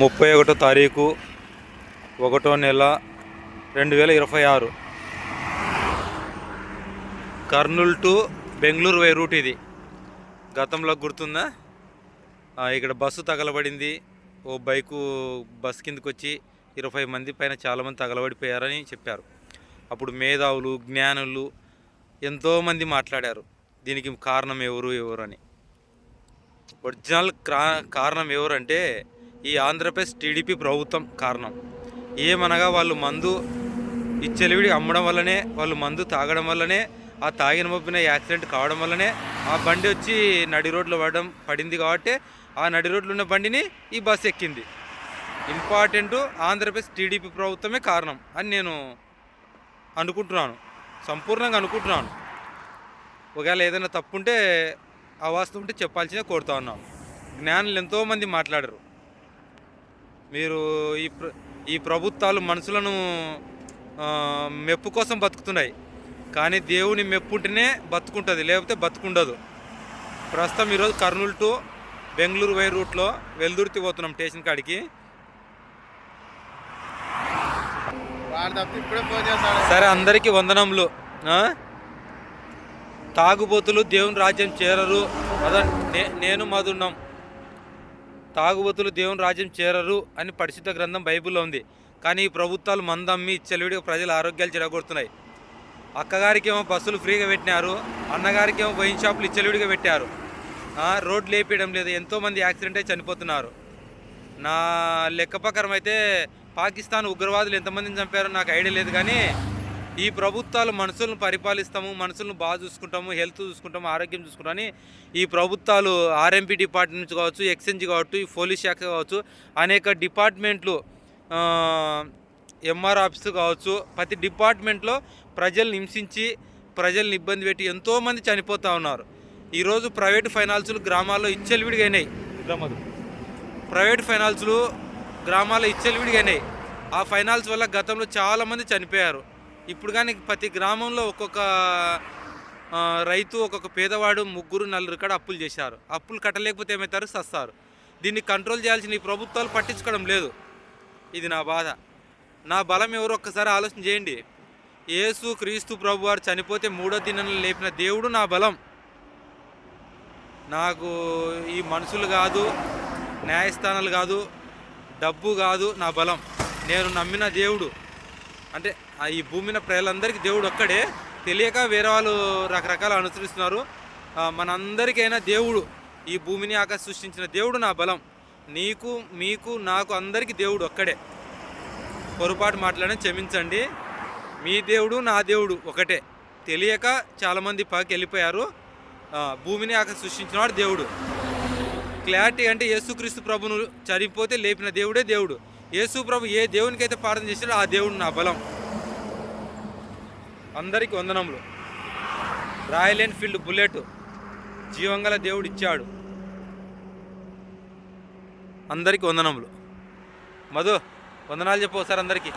ముప్పై ఒకటో తారీఖు ఒకటో నెల రెండు వేల ఇరవై ఆరు. Kurnool to Bengaluru why route ఇది. గతంలో గుర్తుందా? ఇక్కడ బస్సు తగలబడింది. ఓ బైకు బస్ కిందకి వచ్చి ఇరవై మంది పైన చాలామంది తగలబడిపోయారని చెప్పారు. అప్పుడు మేధావులు జ్ఞానులు ఎంతోమంది మాట్లాడారు. దీనికి కారణం ఎవరు ఎవరు అని. ఒరిజినల్ క్రా కారణం ఎవరంటే ఈ ఆంధ్రప్రదేశ్ టీడీపీ ప్రభుత్వం కారణం. ఏమనగా వాళ్ళు మందు ఇచ్చలివిడి అమ్మడం వల్లనే వాళ్ళు మందు తాగడం వల్లనే ఆ తాగిన మబ్బిన యాక్సిడెంట్ కావడం వల్లనే ఆ బండి వచ్చి నడి రోడ్లో పడడం పడింది కాబట్టి ఆ నడి రోడ్లు ఉన్న బండిని ఈ బస్సు ఎక్కింది. ఇంపార్టెంట్ ఆంధ్రప్రదేశ్ టీడీపీ ప్రభుత్వమే కారణం అని నేను అనుకుంటున్నాను. సంపూర్ణంగా అనుకుంటున్నాను. ఒకవేళ ఏదైనా తప్పుంటే అవాస్తవం ఉంటే చెప్పాల్సిందే కోరుతా ఉన్నాను. జ్ఞానులు ఎంతోమంది మాట్లాడరు. మీరు ఈ ప్ర ఈ ప్రభుత్వాలు మనుషులను మెప్పు కోసం బతుకుతున్నాయి. కానీ దేవుని మెప్పు ఉంటేనే బతుకుంటుంది లేకపోతే బతుకుండదు. ప్రస్తుతం ఈరోజు కర్నూలు టు బెంగళూరు వై రూట్లో వెల్దుర్తి పోతున్నాం స్టేషన్ కాడికి. సరే అందరికీ వందనములు? తాగుబోతులు దేవుని రాజ్యం చేరరు. అద నేను మధున్నాం తాగుబోతులు దేవుని రాజ్యం చేరరు అని పరిశుద్ధ గ్రంథం బైబిల్లో ఉంది. కానీ ఈ ప్రభుత్వాలు మందమ్మి చెలివిడిగా ప్రజల ఆరోగ్యాలు చెడగొడుతున్నాయి. అక్కగారికి ఏమో బస్సులు ఫ్రీగా పెట్టినారు అన్నగారికి ఏమో వైన్ షాపులు చెలివిడిగా పెట్టారు. రోడ్లు లేపేయడం లేదు ఎంతోమంది యాక్సిడెంట్ అయి చనిపోతున్నారు. నా లెక్క ప్రకారం అయితే పాకిస్తాన్ ఉగ్రవాదులు ఎంతమందిని చంపారో నాకు ఐడియా లేదు కానీ ఈ ప్రభుత్వాలు మనుషులను పరిపాలిస్తాము మనుషులను బాగా చూసుకుంటాము హెల్త్ చూసుకుంటాము ఆరోగ్యం చూసుకుంటామని ఈ ప్రభుత్వాలు ఆర్ఎంపీ డిపార్ట్మెంట్ నుంచి కావచ్చు ఎక్స్చేంజ్ కావచ్చు ఈ పోలీస్ శాఖ కావచ్చు అనేక డిపార్ట్మెంట్లు ఎంఆర్ ఆఫీసు కావచ్చు ప్రతి డిపార్ట్మెంట్లో ప్రజల్ని హింసించి ప్రజల్ని ఇబ్బంది పెట్టి ఎంతోమంది చనిపోతూ ఉన్నారు. ఈరోజు ప్రైవేట్ ఫైనాన్సులు గ్రామాల్లో ఇచ్చలివిడిగా అయినాయి. గ్రామాలు ప్రైవేట్ ఫైనాన్సులు గ్రామాల్లో ఇచ్చలివిడిగానే ఆ ఫైనాన్స్ వల్ల గతంలో చాలామంది చనిపోయారు. ఇప్పుడు కానీ ప్రతి గ్రామంలో ఒక్కొక్క రైతు ఒక్కొక్క పేదవాడు ముగ్గురు నలుగురు కాడ అప్పులు చేశారు. అప్పులు కట్టలేకపోతే ఏమవుతారు? సస్తారు. దీన్ని కంట్రోల్ చేయాల్సిన ఈ ప్రభుత్వాలు పట్టించుకోవడం లేదు. ఇది నా బాధ. నా బలం ఎవరు ఒక్కసారి ఆలోచన చేయండి. యేసు క్రీస్తు ప్రభు వారు చనిపోతే మూడో దినంలో లేపిన దేవుడు నా బలం. నాకు ఈ మనుషులు కాదు న్యాయస్థానాలు కాదు డబ్బు కాదు నా బలం. నేను నమ్మిన దేవుడు. అంటే ఈ భూమి మీద ప్రజలందరికీ దేవుడు ఒక్కడే. తెలియక వేరే వాళ్ళు రకరకాల అనుసరిస్తున్నారు. మనందరికైనా దేవుడు ఈ భూమిని ఆకాశ సృష్టించిన దేవుడు నా బలం. నీకు మీకు నాకు అందరికీ దేవుడు ఒక్కడే. పొరపాటు మాట్లాడని క్షమించండి. మీ దేవుడు నా దేవుడు ఒకటే. తెలియక చాలామంది పైకి వెళ్ళిపోయారు. భూమిని ఆకాశ సృష్టించినవాడు దేవుడు. క్లారిటీ అంటే యేసుక్రీస్తు ప్రభును చనిపోతే లేపిన దేవుడే దేవుడు. యేసు ప్రభు ఏ దేవునికైతే ప్రార్థన చేసినాడో ఆ దేవుడు నా బలం. అందరికీ వందనములు. రాయల్ ఎన్ఫీల్డ్ బుల్లెట్ జీవంగల దేవుడు ఇచ్చాడు. అందరికీ వందనములు. మధు వందనాలు చెప్పు సార్ అందరికీ.